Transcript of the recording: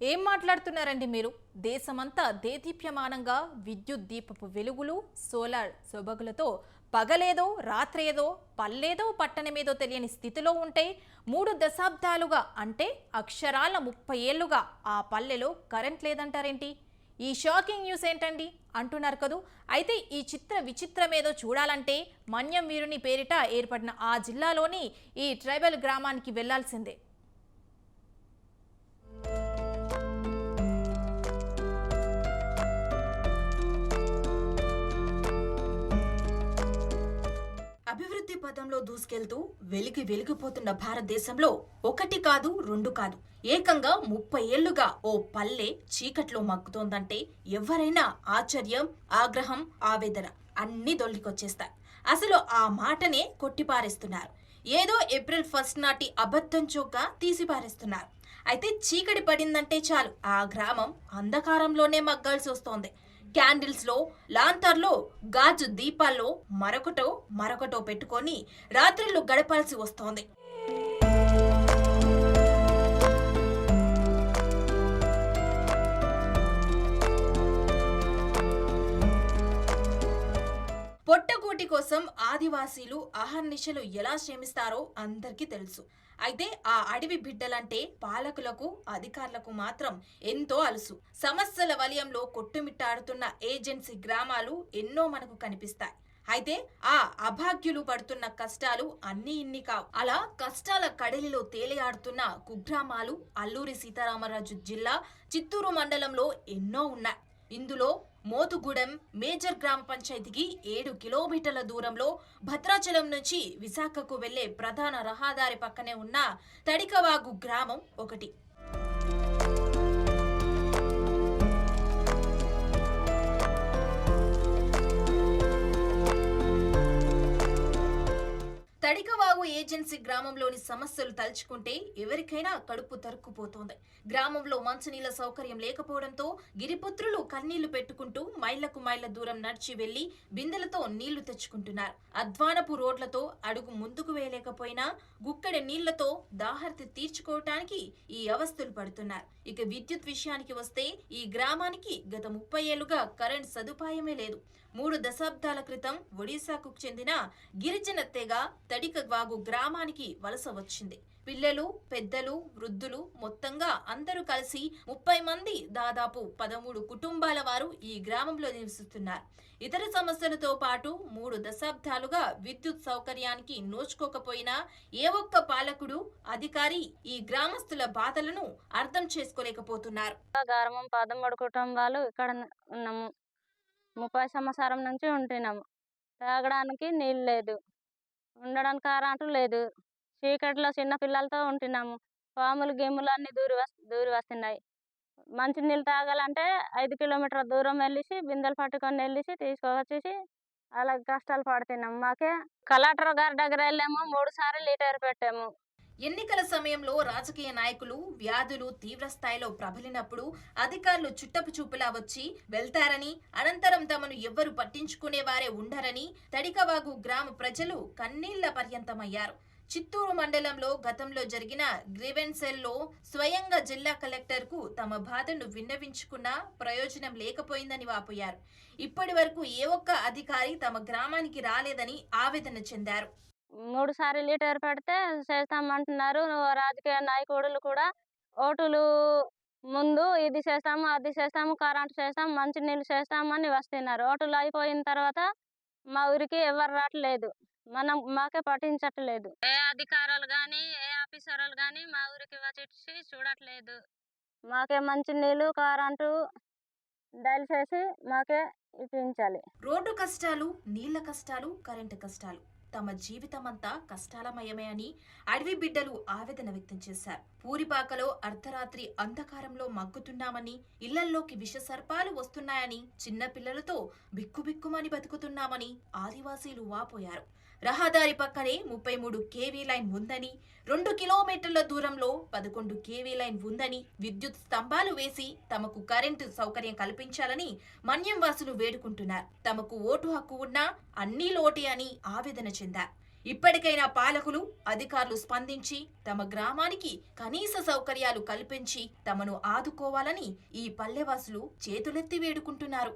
ఏం మాట్లాడుతున్నారండి మీరు? దేశమంతా దేదీప్యమానంగా విద్యుత్ దీపపు వెలుగులు సోలార్ సొబగులతో పగలేదో రాత్రేదో పల్లేదో పట్టణమేదో తెలియని స్థితిలో ఉంటే మూడు దశాబ్దాలుగా అంటే అక్షరాల ముప్పై ఏళ్ళుగా ఆ పల్లెలో కరెంట్ లేదంటారేంటి? ఈ షాకింగ్ న్యూస్ ఏంటండి? అంటున్నారు కదూ. అయితే ఈ చిత్ర విచిత్రమేదో చూడాలంటే మన్యం వీరుని పేరిట ఏర్పడిన ఆ జిల్లాలోని ఈ ట్రైబల్ గ్రామానికి వెళ్ళాల్సిందే. అభివృద్ధి పదంలో దూసుకెళ్తూ వెలిగి వెలిగిపోతున్న భారతదేశంలో ఒకటి కాదు రెండు కాదు. ఏకంగా ముప్పై ఏళ్ళుగా ఓ పల్లె చీకట్లో మగ్గుతోందంటే ఎవరైనా ఆశ్చర్యం ఆగ్రహం ఆవేదన అన్ని దొల్లికొచ్చేస్తాయి అసలు ఆ మాటనే కొట్టిపారేస్తున్నారు. ఏదో ఏప్రిల్ ఫస్ట్ నాటి అబద్ధం చోక తీసిపారేస్తున్నారు. అయితే చీకటి పడిందంటే చాలు. ఆ గ్రామం అంధకారంలోనే మగ్గాల్సి వస్తోంది క్యాండిల్స్లో లాంతర్లో గాజు దీపాల్లో మరొకటో మరొకటో పెట్టుకొని రాత్రిళ్ళు గడపాల్సి వస్తోంది. పొట్టగూటి కోసం ఆదివాసీలు అహర్నిశలు ఎలా శ్రమిస్తారో అందరికీ తెలుసు. అయితే ఆ అడవి బిడ్డలంటే పాలకులకు అధికారులకు మాత్రం ఎంతో అలుసు. సమస్యల వలయంలో కొట్టుమిట్టాడుతున్న ఏజెన్సీ గ్రామాలు ఎన్నో మనకు కనిపిస్తాయి. అయితే ఆ అభాగ్యులు పడుతున్న కష్టాలు అన్ని ఇన్ని కావు. అలా కష్టాల కడలిలో తేలియాడుతున్న కుగ్రామాలు అల్లూరి సీతారామరాజు జిల్లా చిత్తూరు మండలంలో ఎన్నో ఉన్నాయి. ఇందులో మోతుగూడెం మేజర్ గ్రామ పంచాయతీకి ఏడు కిలోమీటర్ల దూరంలో భద్రాచలం నుంచి విశాఖకు వెళ్ళే ప్రధాన రహదారి పక్కనే ఉన్న తడికవాగు గ్రామం ఒకటి. ఏజెన్సీ గ్రామంలోని సమస్యలు తలుచుకుంటే ఎవరికైనా కడుపు తరుక్కుపోతోంది. గ్రామంలో మంచినీళ్ళ సౌకర్యం లేకపోవడంతో గిరిపుత్రులు కన్నీళ్ళు పెట్టుకుంటూ మైళ్ళకు మైళ్ళ దూరం నడిచి వెళ్ళి బిందెలతో నీళ్ళు తెచ్చుకుంటున్నారు. అధ్వానపు రోడ్లతో అడుగు ముందుకు వేయలేకపోయినా గుక్కడి నీళ్ళతో దాహర్తి తీర్చుకోవటానికి ఈ అవస్థలు పడుతున్నారు. ఇక విద్యుత్ విషయానికి వస్తే ఈ గ్రామానికి గత ముప్పై ఏళ్ళుగా కరెంట్ సదుపాయమే లేదు. మూడు దశాబ్దాల క్రితం ఒడిశాకు చెందిన గిరిజన తెగ తడిక వాగు గ్రామానికి వలస వచ్చింది. పిల్లలు పెద్దలు వృద్ధులు మొత్తంగా అందరూ కలిసి ముప్పై మంది దాదాపు పదమూడు కుటుంబాల వారు ఈ గ్రామంలో నివసిస్తున్నారు. ఇతర సమస్యలతో పాటు మూడు దశాబ్దాలుగా విద్యుత్ సౌకర్యానికి నోచుకోకపోయినా ఏ ఒక్క పాలకుడు అధికారి ఈ గ్రామస్తుల బాధలను అర్థం చేసుకోలేకపోతున్నారు. గ్రామం పదమూడు కుటుంబాలు ఇక్కడ ఉన్నాము. ముప్పై సంవత్సరం నుంచి ఉంటున్నాము. తాగడానికి నీళ్ళు లేదు. ఉండడానికి కరెంటు లేదు. చీకట్లో చిన్న పిల్లలతో ఉంటున్నాము. పాములు గిమ్ములు అన్ని దూరి దూరి వస్తున్నాయి. మంచి నీళ్ళు తాగాలంటే ఐదు కిలోమీటర్ల దూరం వెళ్ళేసి బిందెలు పట్టుకొని వెళ్ళేసి తీసుకొచ్చేసి అలా కష్టాలు పడుతున్నాం మాకే కలెక్టర్ గారి దగ్గర వెళ్ళాము. మూడు సార్లు లీటర్ పెట్టాము. ఎన్నికల సమయంలో రాజకీయ నాయకులు వ్యాధులు తీవ్రస్థాయిలో ప్రబలినప్పుడు అధికారులు చుట్టపు చూపులా వచ్చి వెళ్తారని అనంతరం తమను ఎవ్వరు పట్టించుకునేవారే ఉండరని తడికవాగు గ్రామ ప్రజలు కన్నీళ్ళ పర్యంతమయ్యారు. చిత్తూరు మండలంలో గతంలో జరిగిన గ్రీవెన్సెల్లో స్వయంగా జిల్లా కలెక్టర్కు తమ బాధను విన్నవించుకున్నా ప్రయోజనం లేకపోయిందని వాపోయారు. ఇప్పటి వరకు ఏ ఒక్క అధికారి తమ గ్రామానికి రాలేదని ఆవేదన చెందారు. మూడు సార్లు లీటర్ పెడితే చేస్తామంటున్నారు. రాజకీయ నాయకుడులు కూడా ఓటులు ముందు ఇది చేస్తాము అది చేస్తాము కరెంట్ చేస్తాము మంచి నీళ్ళు చేస్తామని వస్తున్నారు. ఓటులు అయిపోయిన తర్వాత మా ఊరికి ఎవరు రావట్లేదు. మనం మాకే పట్టించట్లేదు. ఏ అధికారులు కానీ ఏ ఆఫీసర్లు కానీ మా ఊరికి వచ్చి చూడట్లేదు. మాకే మంచి నీళ్ళు కరెంటు దయచేసి మాకే ఇప్పించాలి. రోడ్డు కష్టాలు నీళ్ళ కష్టాలు కరెంటు కష్టాలు. తమ జీవితమంతా కష్టాలమయమే అని అడవి బిడ్డలు ఆవేదన వ్యక్తం చేశారు. పూరిపాకలో అర్ధరాత్రి అంధకారంలో మగ్గుతున్నామని ఇళ్ళల్లోకి విష సర్పాలు వస్తున్నాయని చిన్న పిల్లలతో బిక్కుబిక్కుమని బతుకుతున్నామని ఆదివాసీలు వాపోయారు. రహదారి పక్కనే ముప్పై మూడు కేవీ లైన్ ఉందని రెండు కిలోమీటర్ల దూరంలో పదకొండు కేవీ లైన్ ఉందని విద్యుత్ స్తంభాలు వేసి తమకు కరెంటు సౌకర్యం కల్పించాలని మన్యం వాసులు వేడుకుంటున్నారు. తమకు ఓటు హక్కు ఉన్నా అన్నీ లోటే అని ఆవేదన చెందారు. ఇప్పటికైనా పాలకులు అధికారులు స్పందించి తమ గ్రామానికి కనీస సౌకర్యాలు కల్పించి తమను ఆదుకోవాలని ఈ పల్లెవాసులు చేతులెత్తి వేడుకుంటున్నారు.